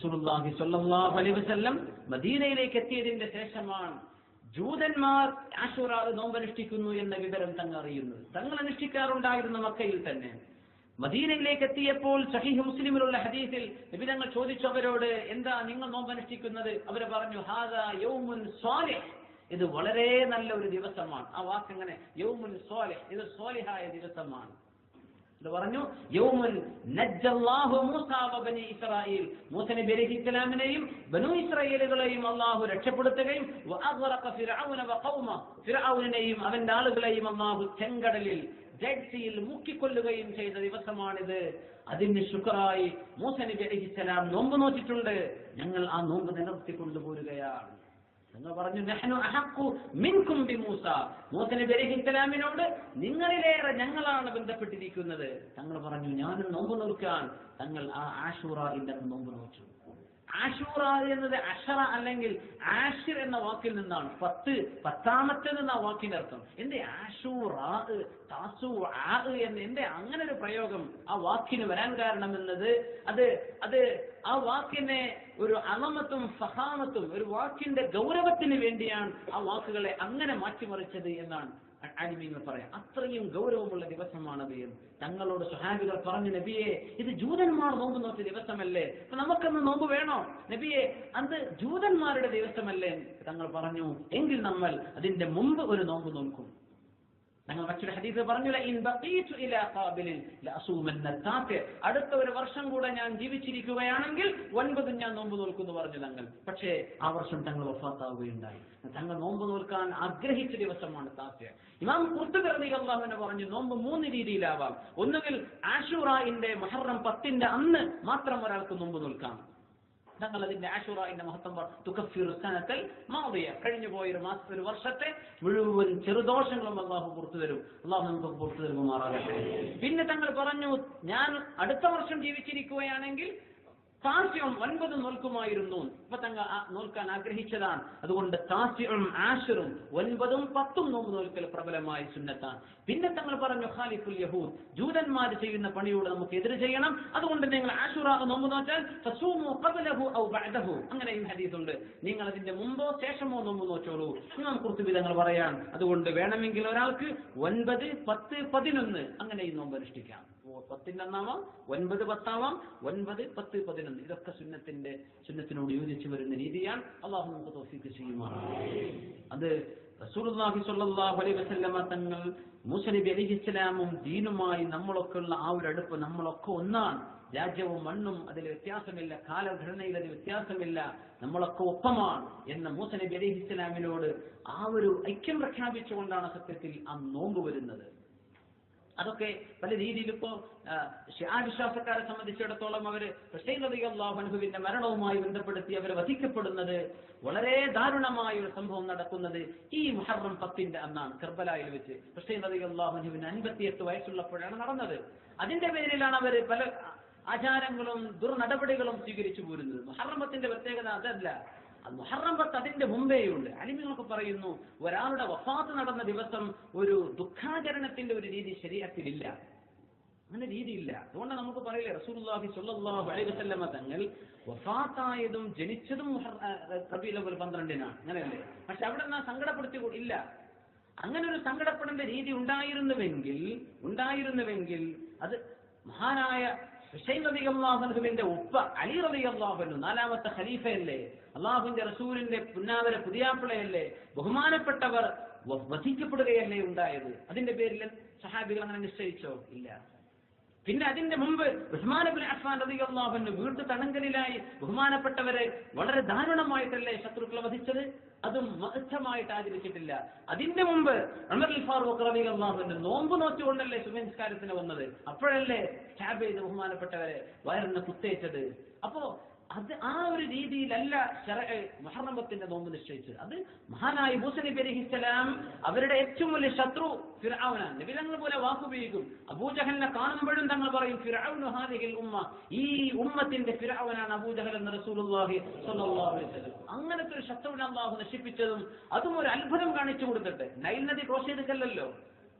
സ്വല്ലല്ലാഹു അലൈഹി വസല്ലം മദീനയിലേക്ക് എത്തിയതിന്റെ ശേഷമാണ് ജൂതന്മാർ ആഷുറ നോമ്പനുഷ്ഠിക്കുന്നു എന്ന വിവരം തങ്ങൾ അറിയുന്നത് തങ്ങൾ അനുഷ്ഠിക്കാറുണ്ടായിരുന്ന മക്കയിൽ തന്നെ. മദീനയിലേക്ക് എത്തിയപ്പോൾ സഹീഹ് മുസ്ലിമിലുള്ള ഹദീസിൽ നബി തങ്ങൾ ചോദിച്ചു അവരോട് എന്താ നിങ്ങൾ നോമ്പനുഷ്ഠിക്കുന്നത്? അവർ പറഞ്ഞു ഹാദ യൗമുൻ സ്വാലിഹ് ഇത് വളരെ നല്ല ഒരു ദിവസമാണ്. ആ വാക്ക് എങ്ങനെ? യൗമുൻ സ്വാലിഹ് ഇത് സ്വാലിഹായ ദിവസമാണ്. ഇത് പറഞ്ഞു യൗമുൻ നജ്ജല്ലാഹു മൂസ ബനി ഇസ്രായേൽ. മൂസ നബി ബനു ഇസ്രായേലുകളെയും അള്ളാഹു രക്ഷപ്പെടുത്തുകയും വഅഗ്റഖ അഗ്റഖ ഫിർഔന വഖൗമ ഖൗമ. ഫിർഔനെയും അവന്റെ ആളുകളെയും അള്ളാഹു ചെങ്കടലിൽ ജഡ്സിയിൽ മുക്കിക്കൊല്ലുകയും ചെയ്ത ദിവസമാണിത്. അതിന് ശുക്രായി മൂസ നബി നോമ്പ് നോറ്റിട്ടുണ്ട്. ഞങ്ങൾ ആ നോമ്പ് നിലർത്തി കൊണ്ടുപോരുകയാണ് നിങ്ങൾ പറഞ്ഞു നഹ്നു അഹക്കു മിൻകും ബി മൂസ മൂസ നബി അലൈഹി ഇസ്ലാമിനോട് നിങ്ങളിലേറെ ഞങ്ങളാണ് ബന്ധപ്പെട്ടിരിക്കുന്നത്. തങ്ങൾ പറഞ്ഞു ഞാനും നോമ്പ് നോക്കാൻ തങ്ങൾ ആ ആഷൂറ ഇല്ലെന്ന് നോമ്പ് നോച്ചു. ആഷൂറ എന്നത് അഷറ അല്ലെങ്കിൽ ആഷിർ എന്ന വാക്കിൽ നിന്നാണ്. പത്ത് പത്താമത്തെ എന്ന വാക്കിന്റെ അർത്ഥം. എന്റെ എന്ന് എന്റെ അങ്ങനെ ഒരു പ്രയോഗം ആ വാക്കിന് വരാൻ കാരണം എന്നത് അത് അത് ആ വാക്കിനെ ഒരു അളമത്തും സഹാമത്തും ഒരു വാക്കിന്റെ ഗൗരവത്തിന് വേണ്ടിയാണ് ആ വാക്കുകളെ അങ്ങനെ മാറ്റിമറിച്ചത് എന്നാണ്. ആലിമീങ്ങൾ പറയാം. അത്രയും ഗൗരവമുള്ള ദിവസമാണത് തങ്ങളോട് സുഹാബികൾ പറഞ്ഞു നബിയെ ഇത് ജൂതന്മാർ നോമ്പ് നോറ്റ ദിവസമല്ലേ? അപ്പൊ നമുക്കന്ന് നോമ്പ് വേണോ? നബിയെ അത് ജൂതന്മാരുടെ ദിവസമല്ലേ? തങ്ങൾ പറഞ്ഞു എങ്കിൽ നമ്മൾ അതിന്റെ മുമ്പ് ഒരു നോമ്പ് നോക്കും. ഞങ്ങൾ മറ്റൊരു ഹദീസ് പറഞ്ഞു. അടുത്ത ഒരു വർഷം കൂടെ ഞാൻ ജീവിച്ചിരിക്കുകയാണെങ്കിൽ ഒൻപത് ഞാൻ നോമ്പ് നോൽക്കുന്നു പറഞ്ഞു തങ്ങൾ. പക്ഷേ ആ വർഷം തങ്ങൾ വഫാത്താവുകയുണ്ടായി. തങ്ങൾ നോമ്പ് നോൽക്കാൻ ആഗ്രഹിച്ച ദിവസമാണ് താത്യ ഇമാം കുർത്തുകർണി അള്ളാഹുവിനെ പറഞ്ഞു നോമ്പ് മൂന്ന് രീതിയിലാവാം. ഒന്നുകിൽ ആഷുറായിന്റെ മഹറം പത്തിന്റെ അന്ന് മാത്രം ഒരാൾക്ക് നോമ്പ് നോൽക്കാം. തങ്ങൾ അതിന്റെ ആഷുറായിന്റെ മഹത്വം പറ- തുകഫിറു സനത്തൽ മാറിയ. കഴിഞ്ഞു പോയൊരു മാസം ഒരു വർഷത്തെ മുഴുവൻ ചെറുദോഷങ്ങളും അള്ളാഹു പുറത്തു തരും. അള്ളാഹു നമുക്ക് പുറത്തു തരുമാറാകട്ടെ. പിന്നെ തങ്ങൾ പറഞ്ഞു ഞാൻ അടുത്ത വർഷം ജീവിച്ചിരിക്കുകയാണെങ്കിൽ താസ്യവും ഒൻപത് നോൽക്കുമായിരുന്നു. ഇപ്പൊ തങ്ങൾ നോൽക്കാൻ ആഗ്രഹിച്ചതാണ്. അതുകൊണ്ട് താസ്യവും ആഷറും ഒൻപതും പത്തും നോമ്പ് നോൽക്കൽ പ്രബലമായ സുന്നത്താണ്. പിന്നെ തങ്ങൾ പറഞ്ഞു ഖാലിഫുൽ യഹൂദ് ജൂതന്മാർ ചെയ്യുന്ന പണിയോട് നമുക്ക് എതിര് ചെയ്യണം. അതുകൊണ്ട് നിങ്ങൾ ആഷുറ നോമ്പ് ബഅദഹു. അങ്ങനെയും ഹദീസുണ്ട്. നിങ്ങൾ അതിന്റെ മുമ്പോ ശേഷമോ നോമ്പ് നോച്ചോളൂ. ഇമാം കുർത്തുബി തങ്ങൾ പറയാൻ അതുകൊണ്ട് വേണമെങ്കിൽ ഒരാൾക്ക് ഒൻപത് പത്ത് പതിനൊന്ന് അങ്ങനെയും നോമ്പ് അനുഷ്ഠിക്കാം പത്തിന്റെ ഒന്നാവാം ഒൻപത് പത്താവാം ഒൻപത് പത്ത് പതിനൊന്ന്. ഇതൊക്കെ സുന്നത്തിന്റെ സുന്നത്തിനോട് യോജിച്ചു വരുന്ന രീതിയാണ് അള്ളാഹു നമുക്ക് തോഫിക്ക് ചെയ്യുമാണ് അത് അലൈഹി വസല്ലമ തങ്ങൾ മൂസ നബി അലൈഹി ഇസ്ലാമും ദീനുമായി നമ്മളൊക്കെ ഉള്ള ആ ഒരു അടുപ്പ് നമ്മളൊക്കെ ഒന്നാണ്. രാജ്യവും മണ്ണും അതിൽ വ്യത്യാസമില്ല കാലഘടനയിൽ അതിൽ വ്യത്യാസമില്ല നമ്മളൊക്കെ ഒപ്പമാണ് എന്ന മൂസനബി നബി അലൈഹി ഇസ്ലാമിനോട് ആ ഒരു ഐക്യം പ്രഖ്യാപിച്ചുകൊണ്ടാണ് സത്യത്തിൽ ആ നോമ്പ് വരുന്നത്. അതൊക്കെ പല രീതിയിൽ ഇപ്പോ വിശ്വാസക്കാരെ സംബന്ധിച്ചിടത്തോളം അവർ ഹുസൈൻ അള്ളാഹുവിന്റെ മരണവുമായി ബന്ധപ്പെടുത്തി അവർ വധിക്കപ്പെടുന്നത് വളരെ ദാരുണമായ ഒരു സംഭവം നടക്കുന്നത് ഈ മുഹറം പത്തിന്റെ അന്നാണ് കർബലായിൽ വെച്ച്. ഹുസൈൻ അള്ളാഹുവിന് അൻപത്തിയെട്ട് വയസ്സുള്ളപ്പോഴാണ് നടന്നത്. അതിന്റെ പേരിലാണ് അവർ പല ആചാരങ്ങളും ദുർനടപടികളും സ്വീകരിച്ചു പോരുന്നത്. മുഹറമത്തിന്റെ പ്രത്യേകത അതല്ല. അത് മുഹറം പത്ത് അതിന്റെ മുമ്പേയുണ്ട്. അലിമികളൊക്കെ പറയുന്നു ഒരാളുടെ വഫാത്ത് നടന്ന ദിവസം ഒരു ദുഃഖാചരണത്തിന്റെ ഒരു രീതി ശരീരത്തിലില്ല. അങ്ങനെ രീതിയില്ല. അതുകൊണ്ട് നമുക്ക് പറയില്ലേ റസൂലുള്ളാഹി സ്വല്ലല്ലാഹു അലൈഹി വസല്ലമ തങ്ങൾ വഫാത്തായതും ജനിച്ചതും മുഹറ- ഒരു പന്ത്രണ്ടിനാണ്. അങ്ങനെയല്ലേ? പക്ഷെ അവിടെ നിന്ന് സങ്കടപ്പെടുത്തി ഇല്ല. അങ്ങനെ ഒരു സങ്കടപ്പെടേണ്ട രീതി ഉണ്ടായിരുന്നുവെങ്കിൽ ഉണ്ടായിരുന്നുവെങ്കിൽ അത് മഹാനായ ഹുസൈൻ റബി അള്ളാഹുവിന്റെ ഉപ്പ അലി റബി അള്ളാഹുനു നാലാമത്തെ ഖലീഫയല്ലേ? അള്ളാഹുവിന്റെ റസൂലിന്റെ പുന്നാവര പുതിയാപ്പിളയല്ലേ? ബഹുമാനപ്പെട്ടവർ വധിക്കപ്പെടുകയല്ലേ ഉണ്ടായത്? അതിന്റെ പേരിൽ സഹാബികൾ അങ്ങനെ നിശ്ചയിച്ചോ? ഇല്ല. പിന്നെ അതിന്റെ മുമ്പ് ഉസ്മാനബിൻ അഫ്ഫാൻ അള്ളാഹുന് വീണ്ടും തടങ്കലിലായി ബഹുമാനപ്പെട്ടവരെ വളരെ ദാരുണമായിട്ടല്ലേ ശത്രുക്കളെ വധിച്ചത്? അതും മഹത്തമായിട്ട് ആചരിച്ചിട്ടില്ല. അതിന്റെ മുമ്പ് അൽ ഫാറൂഖ് അള്ളാഹുവിന്റെ നോമ്പ് നോച്ചുകൊണ്ടല്ലേ സുമേസ്കാരത്തിന് വന്നത്? അപ്പോഴല്ലേ ബഹുമാനപ്പെട്ടവരെ വയറിന് കുത്തേറ്റത്. അപ്പോ അത് ആ ഒരു രീതിയിലല്ല മുഹറമത്തിന്റെ നോമ്പ് നിശ്ചയിച്ചത്. അത് മഹാനായി മൂസ നബി അവരുടെ ഏറ്റവും വലിയ ശത്രു ഫിറാവുനാണ് നബിതങ്ങൾ പോലെ വാക്കുപയോഗിക്കും അബൂജഹലിനെ കാണുമ്പോഴും തങ്ങൾ പറയും ഫിർഔനു ഹാദിഹിൽ ഉമ്മ. ഈ ഉമ്മത്തിന്റെ ഫിറാവനാണ് അബൂജഹൽ എന്ന റസൂലുള്ളാഹി സ്വല്ലല്ലാഹു അലൈഹി വസല്ലം. അങ്ങനത്തെ ഒരു ശത്രുവിനെ അള്ളാഹു നശിപ്പിച്ചതും അതും ഒരു അത്ഭുതം കാണിച്ചു കൊടുത്തിട്ട്. നൈൽ നദി ക്രോസ് ചെയ്തിട്ടല്ലോ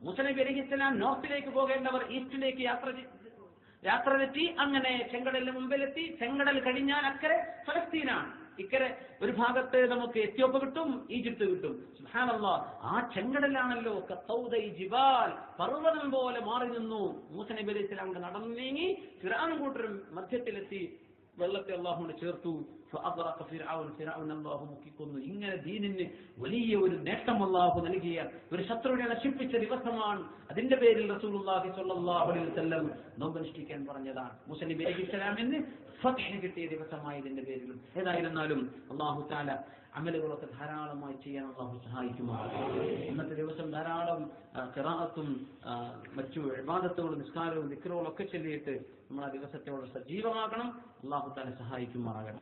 മുസ്ലിം അലൈഹിസ്സലാം നോർത്തിലേക്ക് പോകേണ്ടവർ ഈസ്റ്റിലേക്ക് യാത്ര യാത്ര തെറ്റി അങ്ങനെ ചെങ്കടലിന് മുമ്പിലെത്തി. ചെങ്കടൽ കഴിഞ്ഞാൽ അക്കരെ ഫലസ്തീനാണ്. ഇക്കരെ ഒരു ഭാഗത്ത് നമുക്ക് എത്യോപ്യ കിട്ടും ഈജിപ്ത് കിട്ടും. ആ ചെങ്കടലാണല്ലോ ജിബാൽ. പർവതം പോലെ മാറി നിന്നു. മൂസ നബി നടന്നു നീങ്ങി ഫിറാൻ കൂട്ടരും മധ്യത്തിലെത്തി. വെള്ളത്തെ അള്ളാഹുണ്ട് ചേർത്തു. അല്ലാഹു ഇങ്ങനെ ദീനിന് വലിയ ഒരു നേട്ടം അള്ളാഹു നൽകിയ ഒരു ശത്രുവിനെ നശിപ്പിച്ച ദിവസമാണ് അതിന്റെ പേരിൽ റസൂലുള്ളാഹി സ്വല്ലല്ലാഹു അലൈഹി വസല്ലം നോമ്പനുഷ്ഠിക്കാൻ പറഞ്ഞതാണ്. മുസ്ലിം നബി അലൈഹി സ്വലാമിന് ഫത്ഹ് കിട്ടിയ ദിവസമായതിന്റെ പേരിലും. ഏതായിരുന്നാലും അല്ലാഹു താല അമലുകളൊക്കെ ധാരാളമായി ചെയ്യാൻ അള്ളാഹു സഹായിക്കുമാണ് ഇന്നത്തെ ദിവസം ധാരാളം കിറാത്തും മറ്റു ഇബാദത്തുകളും നിസ്കാരവും വിക്രവും ഒക്കെ ചൊല്ലിയിട്ട് നമ്മൾ ആ ദിവസത്തെ സജീവമാക്കണം. അള്ളാഹു താല സഹായിക്കുമാറാകണം